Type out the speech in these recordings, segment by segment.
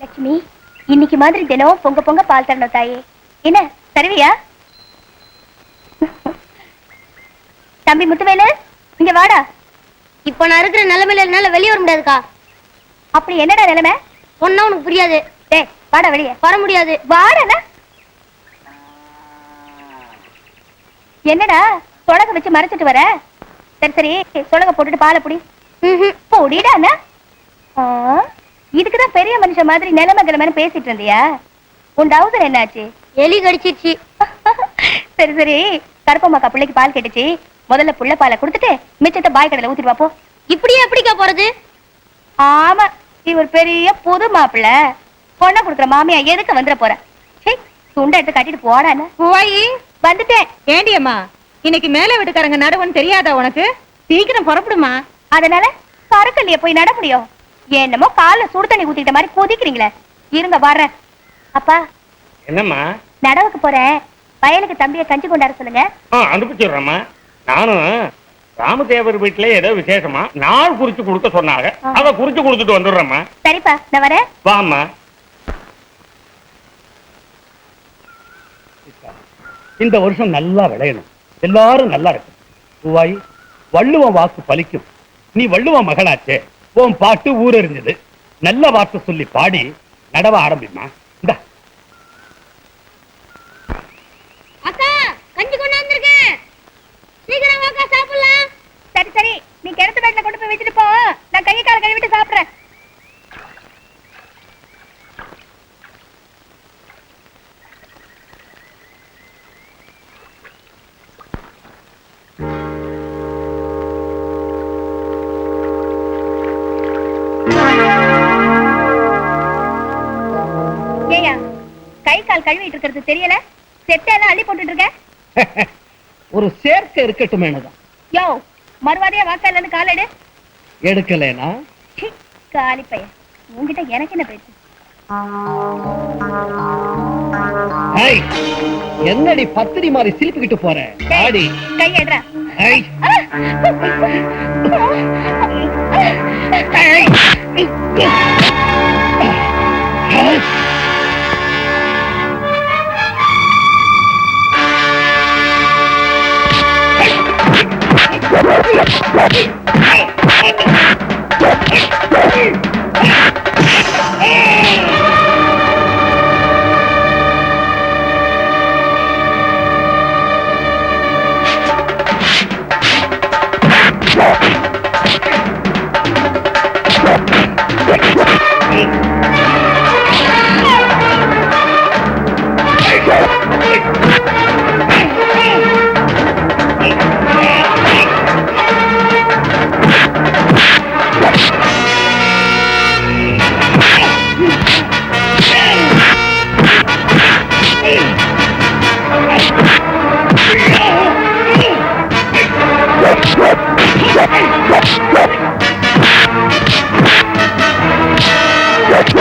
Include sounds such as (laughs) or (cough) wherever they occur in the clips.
லட்சுமி இன்னைக்கு மாதிரி தினம் பொங்க பொங்க பால் தரணும் தாயே. என்ன தருவியா? தம்பி முத்துவேலு இங்க வாடா. இப்ப நான் இருக்கிற நிலைமையில என்னால வெளியே வர முடியாதுக்கா. அப்படி என்னடா நிலைமை? ஒன்னும் உனக்கு புரியாது. டேய் வாடா வெளியே. வர முடியாது. வாடா என்னடா சொலக வச்சு மறைச்சிட்டு வர? சரி சரி சொலக போட்டுட்டு பாலை புடி. ம்ஹும். பொடிடா அண்ணா ஆ, இதுக்குதான் பெரிய மனுஷன் மாதிரி நிலைமை கிழமைன்னு பேசிட்டு இருந்தியா? உன் டவுசர் என்னாச்சு? எலி கடிச்சிருச்சு. (laughs) சரி சரி. கருப்பம்மாக்கா பிள்ளைக்கு பால் கேட்டுச்சு. முதல்ல புள்ள பாலை கொடுத்துட்டு மிச்சத்தை பாய் கடையில ஊத்திட்டு வா போ. இப்படியே எப்படிக்கா போறது? ஆமா இவர் பெரிய புது மாப்பிள்ள. பொண்ணை கொடுக்குற மாமியா எதுக்கு வந்துட போற? சே துண்டை எடுத்து கட்டிட்டு பூவாயி வந்துட்டேன். ஏண்டியம்மா இன்னைக்கு மேல வீட்டுக்காரங்க நடுவன்னு தெரியாதா உனக்கு? சீக்கிரம் புறப்படுமா? அதனால சரக்கல்லைய போய் நட முடியும். என்னமோ கால்ல சுடு தண்ணி ஊத்திட்ட மாதிரி கொதிக்கிறீங்களே. இருங்க வர்றேன். அப்பா. என்னம்மா? நடவுக்கு போறேன். வயலுக்கு தம்பியை கஞ்சி கொண்டாட சொல்லுங்க. ஆ அனுப்பிச்சிடுறேம்மா. நானும் ராமதேவர் வீட்டுல ஏதோ விசேஷமா நாள் குறிச்சு கொடுக்க சொன்னாங்க. அத குறிச்சு கொடுத்துட்டு வந்துடுறேம்மா. சரிப்பா நான் வரேன். வாம்மா. இந்த வருஷம் நல்லா விளையணும். எல்லாரும் நல்லா இருக்கும் பூவாய் வள்ளுவன் வாக்கு பலிக்கும். நீ வள்ளுவன் மகளாச்சே உன் பாட்டு ஊரறிஞ்சது. நல்ல வார்த்தை சொல்லி பாடி நடவ ஆரம்பிமா இந்தா. கால் கழுவிட்டு இருக்கிறது தெரியல? செட்டெல்லாம் அள்ளி போட்டுட்டு இருக்க? (laughs) ஒரு சேர்க்கை இருக்கட்டுமேனுதான் யோ மறுவாதியா இருந்து கால் எடு. எடுக்கலைனா? காலி பையன். உன்கிட்ட எனக்கு என்ன பேச்சு? என்னடி பத்திரி மாதிரி சிலிப்பிக்கிட்டு போற? ஆடி. கை எடுறா. (laughs) Thank you.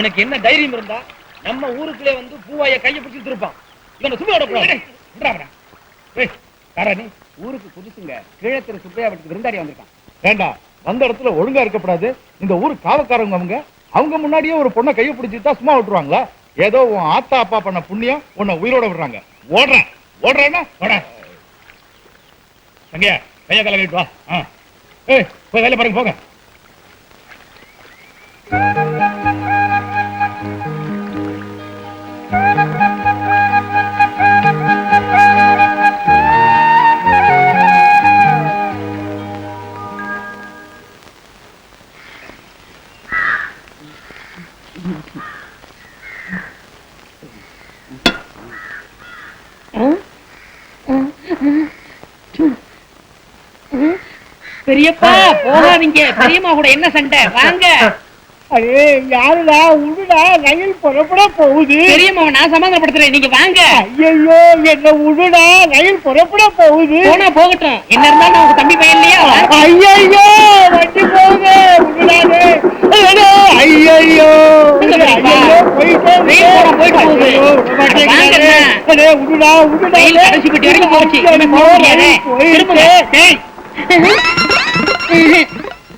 இவனுக்கு என்ன தைரியம் இருந்தா நம்ம ஊருக்குள்ளே வந்து பூவாய கையை பிடிச்சிட்டு இருப்பான் இவனை சும்மா விடக்கூடாது ஊருக்கு புதுசுங்க. கீழத்திரு சுப்பையா வீட்டுக்கு விருந்தாடி வந்திருக்கான். வேண்டாம் வந்த இடத்துல ஒழுங்கா இருக்கக்கூடாது இந்த ஊர் காவக்காரங்க அவங்க. அவங்க முன்னாடியே ஒரு பொண்ணை கையை பிடிச்சிட்டா சும்மா விட்டுருவாங்களா? ஏதோ உன் ஆத்தா அப்பா பண்ண புண்ணியம் உன்னை உயிரோட விடுறாங்க. ஓடுறேன். ஓடுறேன்னா? ஓட. தங்கியா கையை கால வா. ஆ. ஏய் போய் வேலை பாருங்க போங்க. பெரியப்பா போகாதீங்க. பெரியம்மா கூட என்ன சண்டை? வாங்க. அடே யாருடா? உடுடா? ரயில் புறப்பட போகுது. பெரியம்மா நான் சமாதானப்படுத்துறேன். நீங்க வாங்க. ஐயோ என்ன உடுடா? ரயில் புறப்பட போகுது. போனா போகட்டும். என்ன இருந்தாலும் உங்க தம்பி பையன் இல்லையா. ஐயோ வண்டி போகுது. உடுடாதே ஐயோ போயிட்டு போகுது.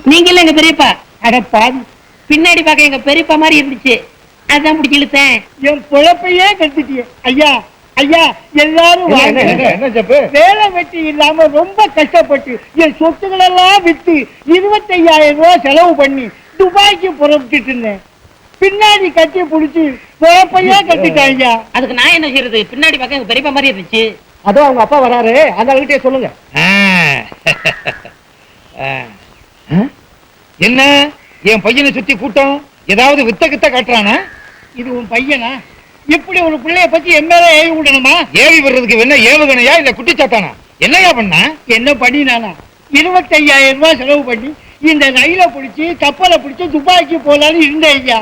நீங்க இல்ல எங்க பெரியப்பா அடப்பா பின்னாடி பாக்க எங்க பெரியப்பா மாதிரி இருந்துச்சு அதான் பிடிச்சி இழுத்தேன் என் பொழப்பையே கட்டிட்டியே ஐயா ஐயா எல்லாரும் வாங்க. வேலை வெட்டி இல்லாம ரொம்ப கஷ்டப்பட்டு என் சொத்துக்கள் எல்லாம் வித்து இருபத்தையாயிரம் ரூபாய் செலவு பண்ணி துபாய்க்கு புறப்பட்டுட்டு இருந்தேன் பின்னாடி கட்டி புடிச்சு பொழப்பையே கட்டிட்டாங்க. அதுக்கு நான் என்ன செய்யறது? பின்னாடி பார்க்க எங்க பெரியப்பா மாதிரி இருந்துச்சு. அதோ அவங்க அப்பா வராரு. அந்த ஆளுகிட்டே சொல்லுங்க. என்ன? என் பையனை சுத்தி கூட்டம்? ஏதாவது வித்த கித்த காட்டுறானா? இது உன் பையனா? இப்படி ஒரு பிள்ளைய பத்தி என் மேல ஏவி விடணுமா? ஏவி விடுறதுக்கு என்ன ஏவுகணையா இல்ல குட்டிச்சாத்தானா? என்னையா பண்ண? என்ன பண்ணினானா? இருபத்தையாயிரம் ரூபாய் செலவு பண்ணி இந்த ரயில பிடிச்சி கப்பலை பிடிச்சி துபாய்க்கு போலான்னு இருந்தேன் ஐயா.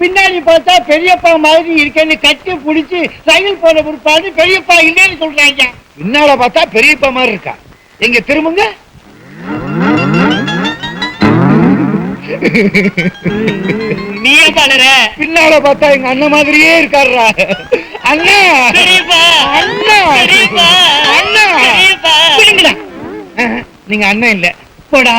பின்னாடி பார்த்தா பெரியப்பா மாதிரி இருக்கேன்னு கட்டி பிடிச்சி ரயில் போற பிற்பாடு பெரியப்பா இல்லைன்னு சொல்றாங்க. பின்னால பார்த்தா பெரியப்பா மாதிரி இருக்கா? எங்க திரும்புங்க. பாடுற பின்னால பார்த்தா எங்க அண்ணன் மாதிரியே இருக்காருடா. அண்ணா. பெரியப்பா. அண்ணா. பெரியப்பா. அண்ணா. பிடிங்கடா. நீங்க அண்ணன் இல்ல. போடா.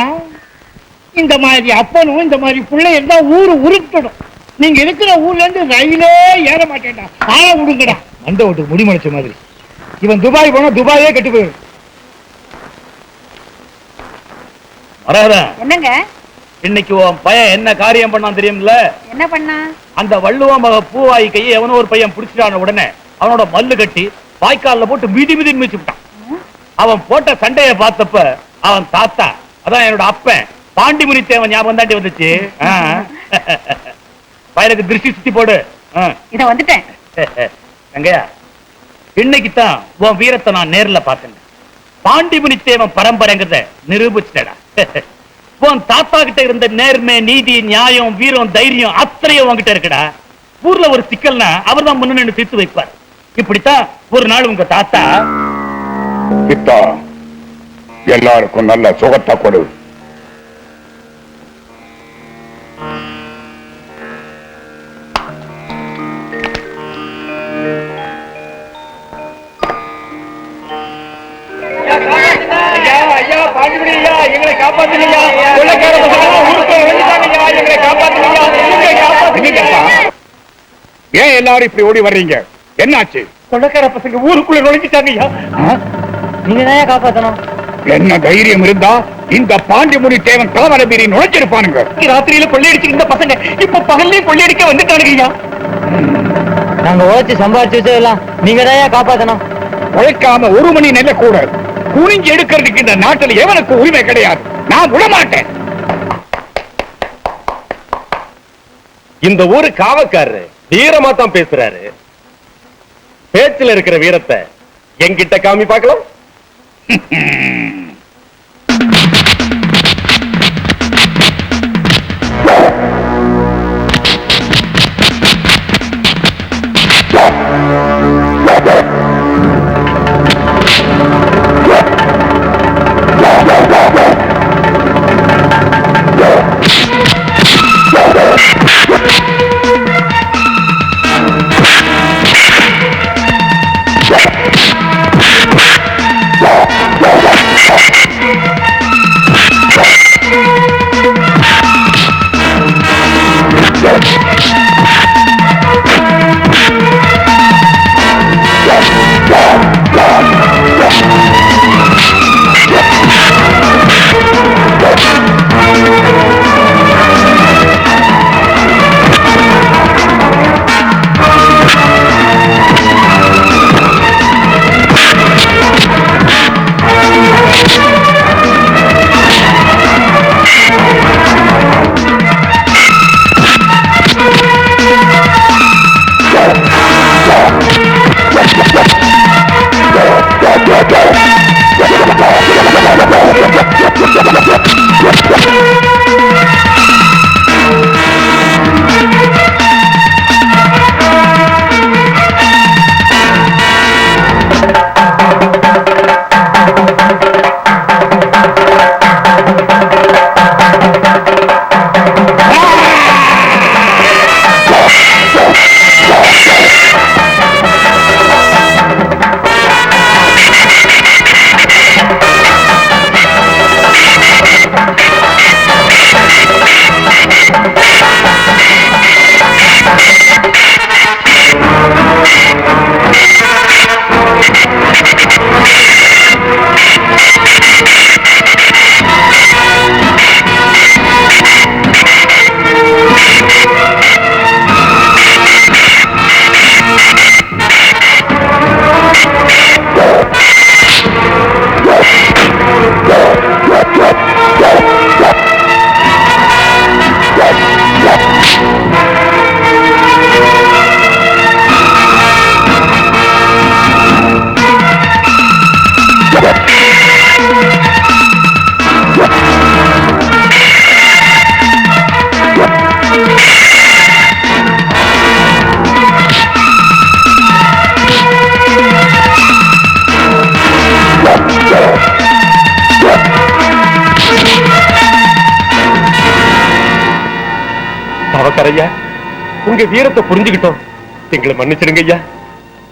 இந்த மாதிரி அப்பனும் இந்த மாதிரி பிள்ளை இருந்தா ஊரு உருப்பிடும் நீங்க இருக்கிற ஊர்ல இருந்து ரயிலே ஏற மாட்டேன்டா. ஆள விடுங்கடா. மண்ட ஓட்டுக்கு முடிமலைச்ச மாதிரி. இவன் துபாய் போனா துபாயே கெட்டு போயிடும். என்னங்க? இன்னைக்கு உன் பையன் என்ன காரியம் பண்ணான் தெரியும்ல? என்ன பண்ணா? அந்த வள்ளுவ மக பூவாய் கையை எவனோ ஒரு பையன் பிடிச்சிட்டான உடனே அவனோட மல்லு கட்டி வாய்க்கால்ல போட்டு மிதி மிதி மிதிச்சு விட்டான். அவன் போட்ட சண்டைய பார்த்தப்ப அவன் தாத்தா அதான் என்னோட அப்பன் பாண்டிமுனி தேவன் ஞாபகம் தாண்டி வந்துச்சு. (laughs) ஆ. பயலுக்கு திருஷ்டி சுத்தி போடு. இத வந்துட்டேன். வெங்கையா இன்னைக்கு தான் உன் வீரத்தை நான் நேர்ல பார்த்தேன். பாண்டிமுனி தேவன் பரம்பரைங்கிறத நிரூபிச்சிட்டடா. உன் தாத்தா கிட்ட இருந்த நேர்மை நீதி நியாயம் வீரம் தைரியம் அத்தனையும் உன்கிட்ட இருக்குடா. ஊர்ல ஒரு சிக்கல்னா அவர் தான் முன்ன நின்னு தீர்த்து வைப்பார். இப்படித்தான் ஒரு நாள் உங்க தாத்தா எல்லாருக்கும் நல்ல சுகத்தை கொடு. ஏன் எல்லாரும் இப்படி ஓடி வர்றீங்க? என்னாச்சு? கொள்ளக்கார பசங்க ஊருக்குள்ள நுழைஞ்சிட்டாங்க ஐயா நீங்க தான் காப்பாத்தணும்? என்ன தைரியம் இருந்தா இந்த பாண்டிமுனி தேவன் தலைவரை மீறி நுழைச்சிருப்பானுங்க ராத்திரியில கொள்ளையடிச்சு இந்த பசங்க இப்ப பகல்லையும் கொள்ளையடிக்க வந்துட்டானுங்க ஐயா நாங்க உழைச்சு சம்பாதிச்சு வச்சதெல்லாம் நீங்க தான் காப்பாத்தணும்? உழைக்காம ஒரு மணி நெல்ல கூட குனிஞ்சு எடுக்கிறதுக்கு இந்த நாட்டுல எவனுக்கு உரிமை கிடையாது. நான் விடமாட்டேன். இந்த ஊரு காவக்காரரு வீரமா தான் பேசுறாரு. பேச்சுல இருக்கிற வீரத்தை என்கிட்ட காமி பார்க்கலாம். (laughs) பணக்கார ஐயா உங்க வீரத்தை புரிஞ்சுக்கிட்டோம். எங்களை மன்னிச்சிடுங்க ஐயா.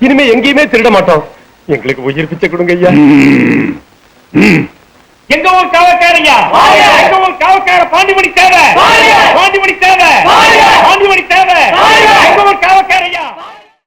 இனிமே எங்கேயுமே திருட மாட்டோம். எங்களுக்கு உயிர் பிச்சை கொடுங்க ஐயா. எங்க ஊர் காவக்காரையா எங்க ஊர் காவக்கார பாண்டிமணி தேவை பாண்டிமணி தேவை பாண்டிமணி தேவை எங்க ஊர் காவக்காரையா